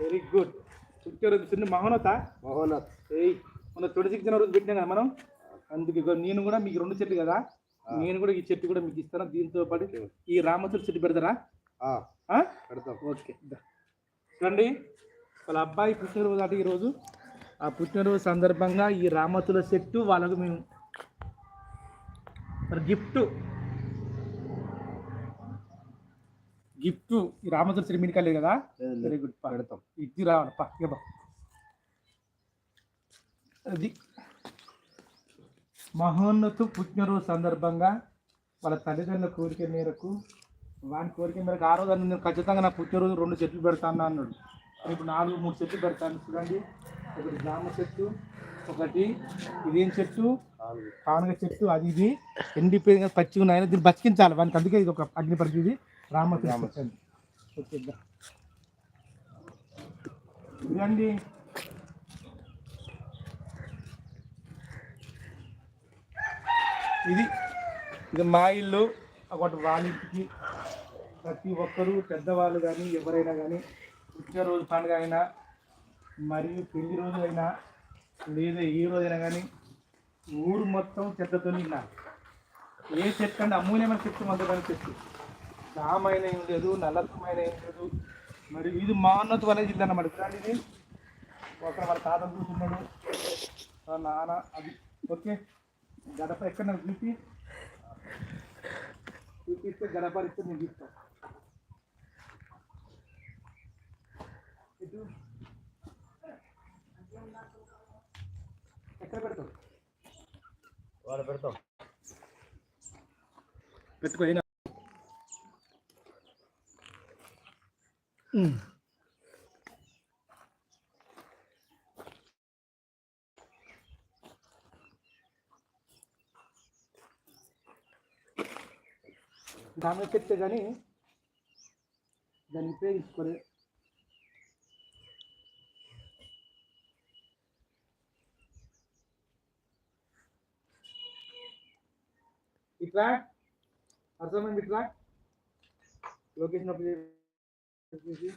Very good పుట్టే రోజు చిన్న మహోన్నత. మహోన్నత్. ఏయ్ మన తొడిసికి తిన రోజు పెట్టినా కదా మనం? అందుకు నేను కూడా మీకు రెండు చెట్లు కదా? నేను కూడా ఈ చెట్టు కూడా మీకు ఇస్తాను. దీంతో పాటు ఈ రామతుల చెట్టు పెడతారా? పెడతాం. ఓకే. చూడండి. వాళ్ళ అబ్బాయి పుట్టినరోజు అటు ఈరోజు. ఆ పుట్టినరోజు సందర్భంగా ఈ రామతుల చెట్టు వాళ్ళకు మేము గిఫ్ట్. గిఫ్ట్ ఈ రామతుల చెట్టు మీకు లేదు కదా వెరీ గుడ్ పెడతాం. ఇది రావాలి పా ఇక బా. అది మహోన్నత పుట్టినరోజు సందర్భంగా వాళ్ళ తల్లిదండ్రుల కోరిక మేరకు వాని కోరిక మేరకు ఆ రోజు నేను ఖచ్చితంగా నా పుట్టినరోజు రెండు చెట్లు పెడతాను అన్నాడు. నేను ఇప్పుడు నాలుగు మూడు చెట్లు పెడతాను చూడండి. ఒకటి జామ చెట్టు ఒకటి ఇదేం చెట్టు? కానుగ. చెట్టు అది ఇది. ఎండిపోయింది కదా, పచ్చిగా ఉన్నాయి దీన్ని బతికించాలి. వానికి అందుకే ఇది ఒక అగ్ని పరిస్థితి. రామ చెట్టు అండి. ఓకే దా. ఇదండి ఇది ఇది మా ఇల్లు ఒకటి వాళ్ళ ఇంటికి ప్రతి ఒక్కరూ పెద్దవాళ్ళు కానీ ఎవరైనా కానీ పుట్టినరోజు పండుగ అయినా మరియు పెళ్ళి రోజు అయినా లేదా ఏ రోజైనా కానీ ఊరు మొత్తం చెత్తతో నిండాలి ఏ చెట్టు అంటే అమూల్యమైన చెట్టు మందమైన చెట్టు దామైన ఏం లేదు నల్లకమైన ఏం లేదు. మరి ఇది మాన్నతు వల్ల జిల్లా అన్నమాట. చూడండి ఇది. ఒక వాళ్ళ తాత కూర్చున్నాడు. వాళ్ళ నాన్న అది. ఓకే. గడప ఎక్కడ చూపి. చూపిస్తే గడప ఇస్తే నేను తీస్తాను ఇటు. ఎక్కడ పెడతావు? వాడు పెడతాం పెట్టుకో ఏం కాదు. దాని చెప్తే కానీ దాన్ని ఉపయోగించుకోలే ఇట్లా అర్థమైంది ఇట్లా లొకేషన్ అప్లై చేసి ఇది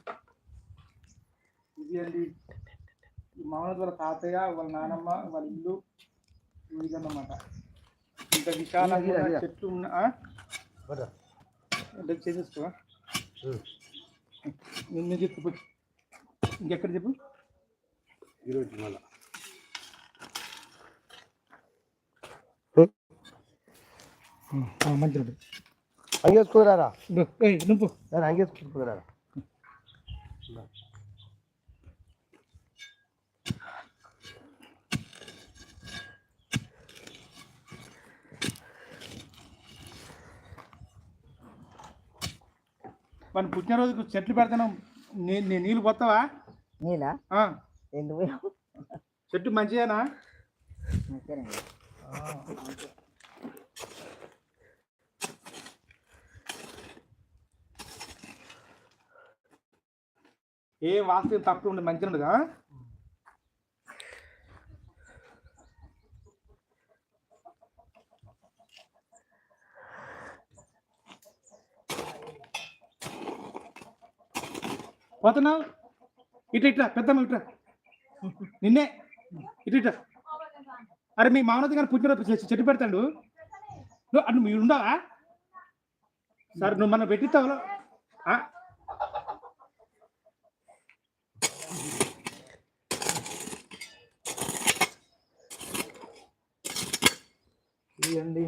అండి ఈ మామూలు వాళ్ళ తాతయ్య వాళ్ళ నానమ్మ వాళ్ళ ఇల్లు ఇదన్నమాట ఇంత విశాలంగా చెట్లు ఉన్న. అంటే చేసేసుకో. నేను చెప్పు. ఇంకెక్కడ చెప్పు? ఈరోజు మళ్ళా. మంచిగా అంగేసుకురారా నువ్వు అంగేసుకురారా మన పుట్టినరోజుకు చెట్లు పెడతాను. నీళ్ళు పోతావా? నీలా? ఆ, ఎందుకు చెట్టు మంచిదేనా? ఏ వాస్తవం తప్పు ఉండదు మంచిగా ఉండదా? పోతున్నావు ఇటు ఇట్లా పెద్దమ్మ ఇట్లా నిన్నే. ఇటు ఇట్లా అరే మీ మామూలు గారు పుట్టినరోజు చెట్టు పెడతాడు. నువ్వు అటు మీరు ఉండవా సరే నువ్వు మనం పెట్టిస్తావు? ఇవ్వండి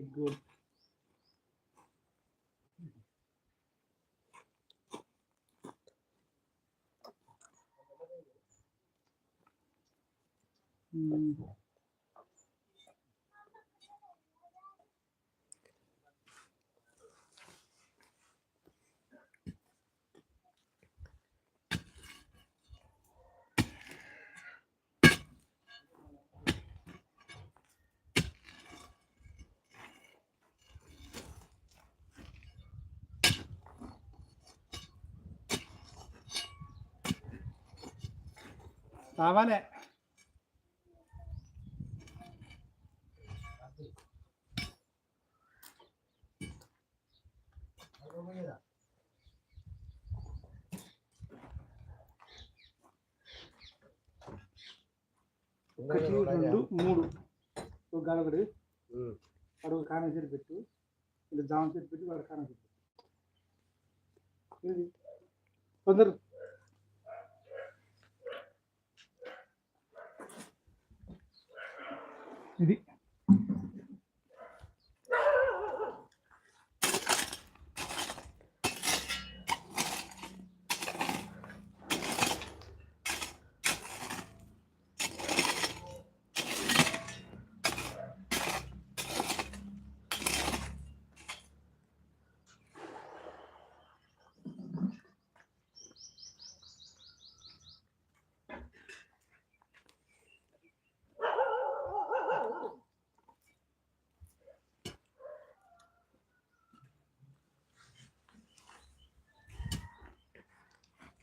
be good. కావాలే ఒకటి రెండు మూడు. ఒక ఉమ్. వాడు కారం చెట్టు పెట్టు. ఇలా జామ చెట్టు పెట్టి వాడు కారం చెట్టు పెట్టు. ఏది? ఇది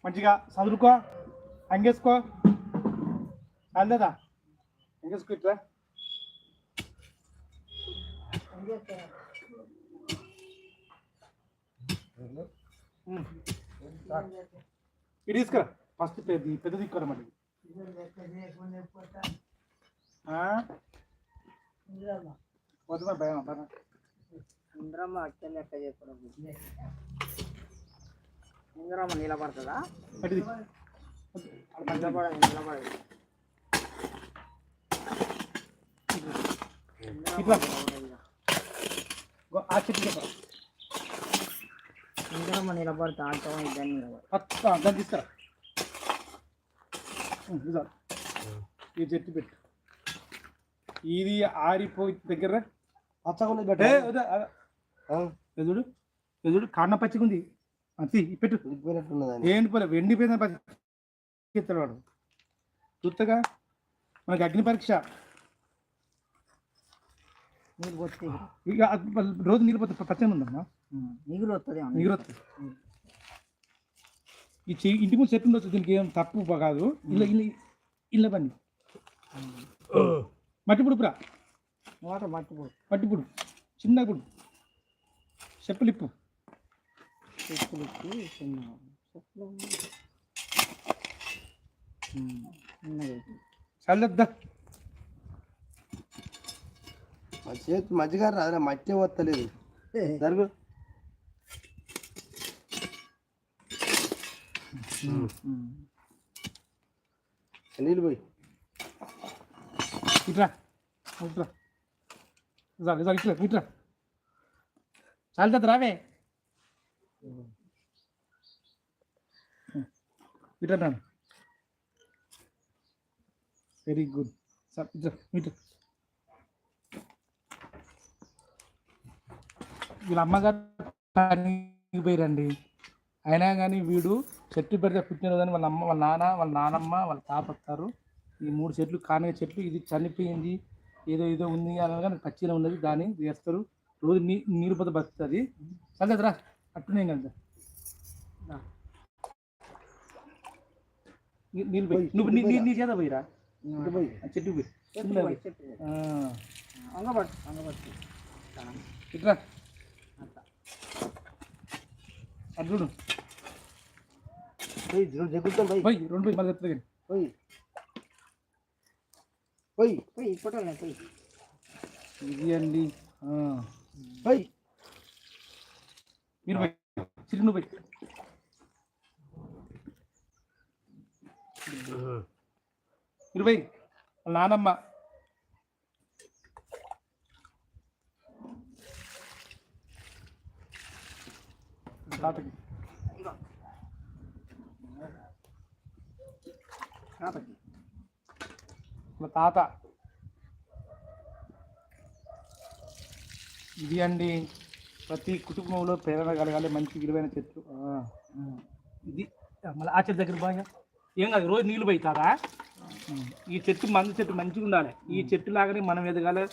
మంచిగా చదువుకో అంగేసుకో. అందదా అంగేసుకో ఇట్లా. ఇది తీసుకురా. ఫస్ట్ పెద్ద పెద్ద తీసుకురా మళ్ళీ? వద్దు మరి భయం అచ్చం లెక్క చెప్పడం. ఇంద్రమ్మ నిలబడుతుందా. నిలబడదు నిలబడదు. ఇట్లా. గో, ఆ చెట్టు చెప్పరా ఇంద్రమ్మ నిలబడుతా ఆటం ఇద్దరిని నిలబడు పచ్చ దాన్ని తీసుకురా ఉమ్, ఇది చాలు. ఈ చెట్టు పెట్టు. ఇది ఆరిపోయి దగ్గర. పచ్చగా ఎదుడు ఎదుడు కాన్న పచ్చిగా ఉంది అంతే పెట్టు. వెండిపోయిన పచ్చి ఎత్తాడు వాడు చూస్తగా మనకి అగ్ని పరీక్ష. ఇక అది రోజు నీళ్ళు పోతే పచ్చగా ఉందమ్మా. మిగులు వస్తుంది నీరు వస్తుంది ఈ ఇంటి ముందు చెట్టు ఉండొచ్చు దీనికి ఏం తప్పు కాదు. ఇల్ల ఇల్ల ఇల్ల పని మట్టి పుడుపురా? వాటర్ మట్టిపోదు మట్టి పుడు. చిన్న పుడు. చెప్పులు ఇప్పు. ఇచ్చి చిన్న. చల్లద్దా. మా చేతి మధ్యగా రాదురా మట్టి వస్తలేదు జరుగు. నీళ్ళు పోయి. ఇట్రా ఇట్రా. చాలు చాలు ఇట్లా ఇట్రా. చాలుతుంది రావే. ఇట్రా నాన్న వెరీ గుడ్ సార్ వీళ్ళ అమ్మగారు పనికి పోయిరండి. అయినా కానీ వీడు చెట్టు పెడితే పుట్టిన వాళ్ళ అమ్మ వాళ్ళ నాన్న వాళ్ళ నానమ్మ వాళ్ళ తాత వస్తారు. ఈ మూడు చెట్లు కానగ చెట్లు ఇది చనిపోయింది ఏదో ఏదో ఉంది అనగా పచ్చిగా ఉన్నది దాన్ని వేస్తారు. రోజు నీ నీరు పోతే బతుకుతుంది. చల్లదురా అట్టునే కదా నీళ్ళు పోయి. నువ్వు నీ నీ- చేత పోయిరా? చెట్టు పోయి. ఇట్రా. అట్లా అటు చూడు. పోయి రెండు జగ్గుతాం పోయి. పోయి రెండు పోయి మళ్ళీ కానీ పోయి. పోయి పోయి ఫోటోలు పోయి. ఇది అండి. పోయి. మీరు పోయి మీరు పోయి వాళ్ళ నానమ్మ. తాతకి. కాబట్టి మా తాత. ఇది అండి. ప్రతి కుటుంబంలో ప్రేరణ కలగాలి మంచి విలువైన చెట్లు. ఇది మళ్ళీ ఆ చెట్టు దగ్గర బాగా ఏం కాదు రోజు నీళ్ళు పోయితారా? ఈ చెట్టు మందు చెట్టు మంచిగా ఉండాలి. ఈ చెట్టు లాగానే మనం ఎదగాలి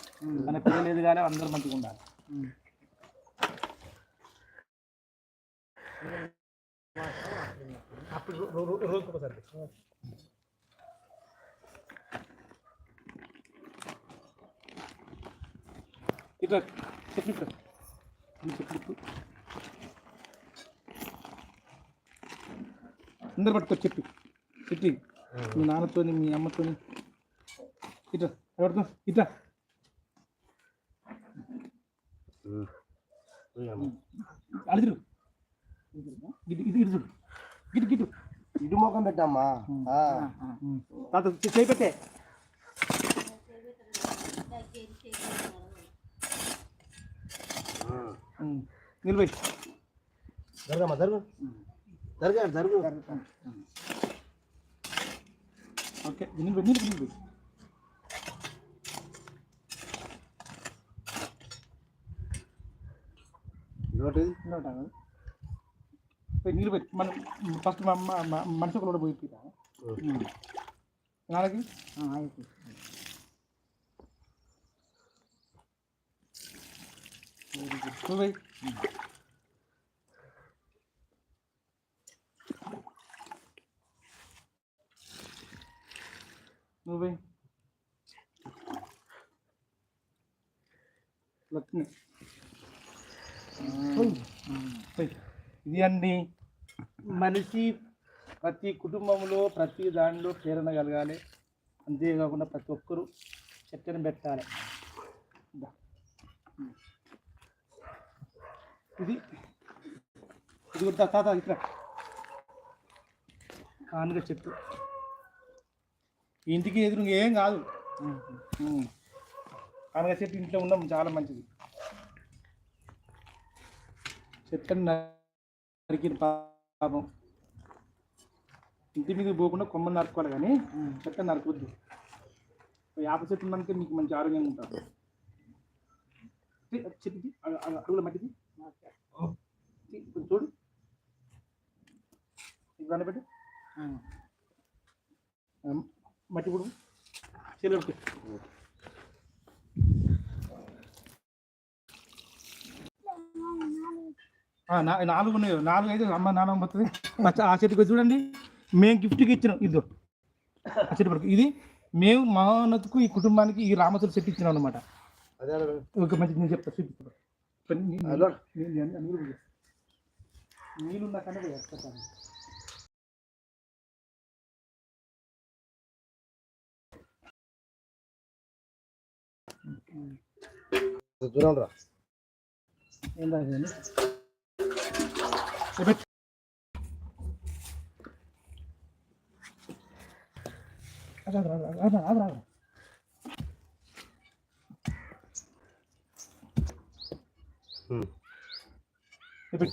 మన పిల్లలు ఎదగాలి అందరూ మంచిగా ఉండాలి. అప్పుడు చెప్పి ఇట్లా. అందరు పట్టుకో చెప్పు. చెప్పి. మీ నాన్నతోని మీ అమ్మతోని. ఇట్లా ఎవరితో? ఇట్లా అడిగిరు గిట్టు చూడు. గిట్టు గిట్టు ఇటు ముఖం పెట్టమ్మా. తాత చేయి పెట్టే. నిలబడి జరగమ్మా జరుగు జరగా జరుగు ఓకే నిలబడి నిలబడి నిలబడి నోటి నిలబడి మనం ఫస్ట్ మనిషి ఒకటి పోయి తీరా నాన్నకి నువ్వు లక్ష్మి ఇది అండి మనిషి ప్రతి కుటుంబంలో ప్రతి దానిలో ప్రేరణ కలగాలి. అంతేకాకుండా ప్రతి ఒక్కరూ చక్కని పెట్టాలి. ఇది. ఇది కూడా తాత ఇట్లా కానుక చెట్టు ఇంటికి ఎదురు ఏం కాదు. కానుక చెట్టు ఇంట్లో ఉండడం చాలా మంచిది. చెట్లను నరికిన పాపం. ఇంటి మీద పోకుండా కొమ్మని నరుకోవాలి కానీ చెట్టు నరకొద్దు యాప చెట్టు ఉన్నానికి మీకు మంచి ఆరోగ్యంగా ఉంటారు. చెట్టుకి అ- అడుగుల మట్టిది చూడు. ఇవన్నీ పెట్టి మట్టి పుడు చెల్లెడికి నాలుగు ఉన్నాయి. నాలుగు అయితే అమ్మ నాన్న పోతుంది ఆ చెట్టుకి చూడండి. మేము గిఫ్ట్కి ఇచ్చినాం. ఇదో ఆ చెట్టు వరకు. ఇది మేము మహోన్నతకు ఈ కుటుంబానికి ఈ రామతులు చెట్టు ఇచ్చినాం అనమాట అదే. ఒక మంచి నేను చెప్తా. చూపిస్తా. పని- నీ- నీ- హలో. నీ- నీ అన్ని- అన్ని కూడా పోయి. నీళ్ళు ఉన్నా కన్నా పోయి వేస్తాను. దూరం రా ఏం రాదండి చెప్పు. అదే, అదే, అదే, అదే, ఇటు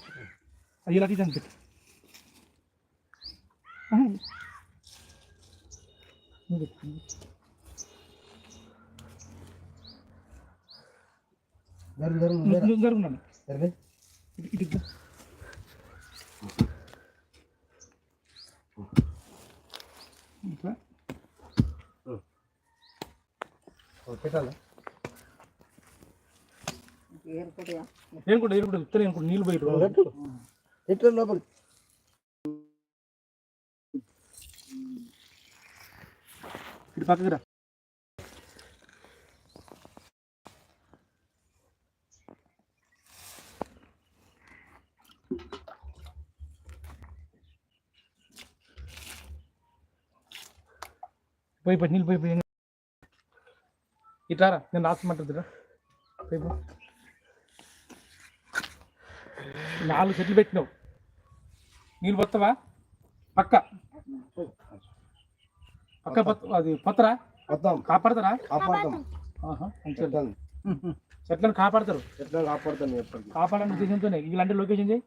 ఇటు. ఇట్లా పెట్టాలా ఏర్పడియా నేను కూడా నేను కూడా ఉత్తరం నేను కూడా నీళ్ళు పోయి పెట్టు పెట్టు లోపల ఇటు పక్కకి రా పోయి పోయి నీళ్ళు పోయి పోయి ఇట్లారా నేను రాసమంటుందిరా పోయి పో నాలుగు చెట్లు పెట్టినావు. నీళ్ళు పోతావా? పక్క. పక్క అది పొత్తరా కాపాడతారా? కాపాడతాం. చెట్లను. కాపాడతారు. చెట్లను కాపాడతాం ఎప్పటికీ. కాపాడని ఉద్దేశంతోనే. ఇలాంటి లొకేషన్ చేయి.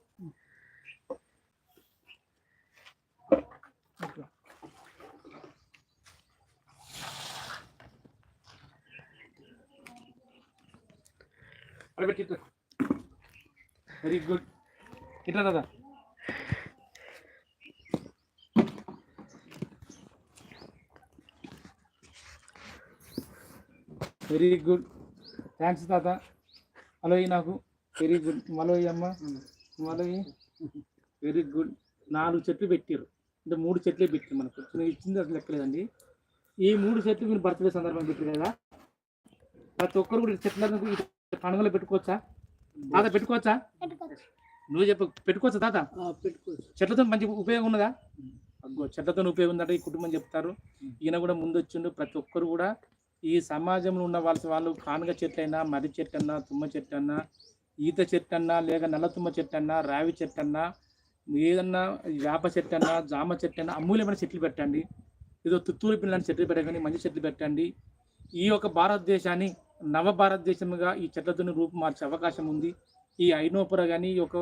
వెరీ గుడ్ ఇట్లా కదా వెరీ గుడ్ థ్యాంక్స్ తాత. మలోయి నాకు. వెరీ గుడ్ మలోయి అమ్మ. మలోయి. వెరీ గుడ్ నాలుగు చెట్లు పెట్టారు అంటే మూడు చెట్లే పెట్టారు మనకు. నేను ఇచ్చింది అసలు లెక్కలేదండి. ఈ మూడు చెట్లు మీరు బర్త్డే సందర్భంగా పెట్టారు కదా? ప్రతి ఒక్కరు కూడా చెట్ల పండుగలో పండుగలు పెట్టుకోవచ్చా? తాత పెట్టుకోవచ్చా. నువ్వు చెప్పు పెట్టుకోవచ్చా తాత? పెట్టుకోవచ్చు. చెట్లతో మంచి ఉపయోగం ఉన్నదా? అగ్గో చెట్లతో ఉపయోగం ఉందంటే ఈ కుటుంబం చెప్తారు. ఈయన కూడా ముందు వచ్చిండు ప్రతి ఒక్కరు కూడా ఈ సమాజంలో ఉన్న వాళ్ళ వాళ్ళు కానుగ చెట్లైనా మర్రి చెట్టు అన్నా తుమ్మ చెట్టు అన్నా ఈత చెట్టు అన్నా లేక నల్ల తుమ్మ చెట్టు అన్నా రావి చెట్టు అన్నా ఏదన్నా వేప చెట్టు అన్నా జామ చెట్టు అన్నా అమూల్యమైన చెట్లు పెట్టండి. ఏదో తుత్తూరు పిల్లని చెట్లు పెట్టకండి మంచి చెట్లు పెట్టండి. ఈ యొక్క భారతదేశాన్ని నవ భారతదేశంగా ఈ చెట్లతో రూపు మార్చే అవకాశం ఉంది. ఈ ఐనోపర కానీ యొక్క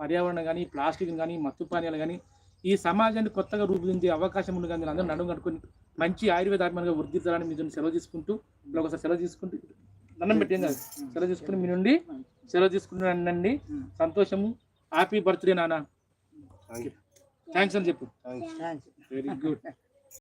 పర్యావరణం కానీ ప్లాస్టిక్ కానీ మత్తు పానీయాలు కానీ ఈ సమాజాన్ని కొత్తగా రూపుదిద్దే అవకాశం ఉంది కానీ అందరూ నడుము కట్టుకొని మంచి ఆయుర్వేద ఆత్మగా వృద్ధిస్తారని మీ నుండి సెలవు తీసుకుంటూ ఇప్పుడు ఒకసారి సెలవు తీసుకుంటూ దండం పెట్టేం కాదు సెలవు తీసుకుని మీ నుండి సెలవు తీసుకుంటున్నానండి సంతోషము. హ్యాపీ బర్త్డే నాన్న. థ్యాంక్స్ అని చెప్పు. Very good